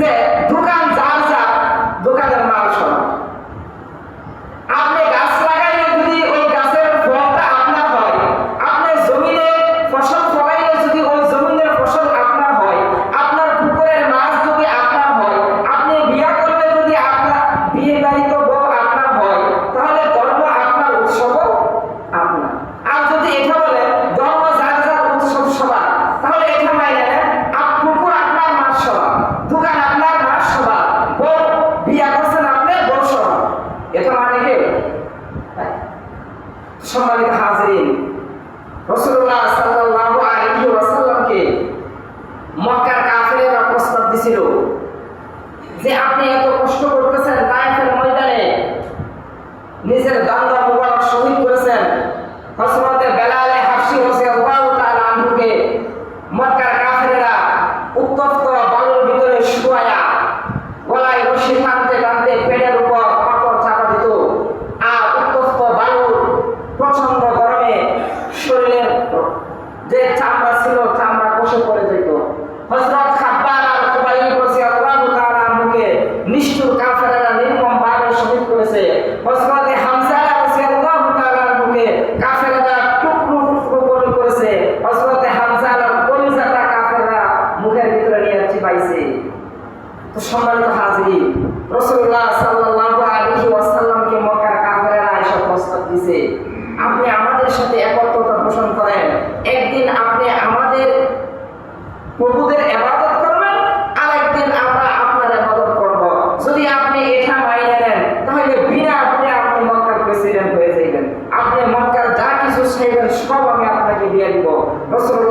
যে সম্মানিত হাজরিন রসুল্লাহ সাল্লাহ আলী ওয়াসাল্লামকে মক্কার কাফেরা প্রস্তাব দিছিল যে আপনি এত কষ্ট করতেছেন তাইফের ময়দানে, নিজের দান্দা মুবারক শহীদ করেছেন। হজরতে বেলালে হাফসি হোসে আল্লাহু তাআলা আনহুকে মক্কার কাফেরা উত্তপ্ত বালুর ভিতরে শুয়ায়া গলায় রশি সম্মানিত হাজিরি রসুল্লাহ সাল্লাল্লাহু আলাইহি ওয়াসাল্লামকে মক্কার কাফেরেরা এসব প্রস্তাব দিছে। আপনি আমাদের সাথে একত্রতা পোষণ করেন। একদিন আপনি আমাদের প্রভুদের ইবাদত করবেন আর একদিন আমরা আপনার ইবাদত করব। যদি আপনি এটা মাইনে নেন, তাহলে বিনা ভোটে আপনি মক্কার প্রেসিডেন্ট হয়ে যাবেন আপনি মক্কার যা কিছু চাইবেন, সব আমি আপনাকে দিয়ে দিব। রসুল্লাহ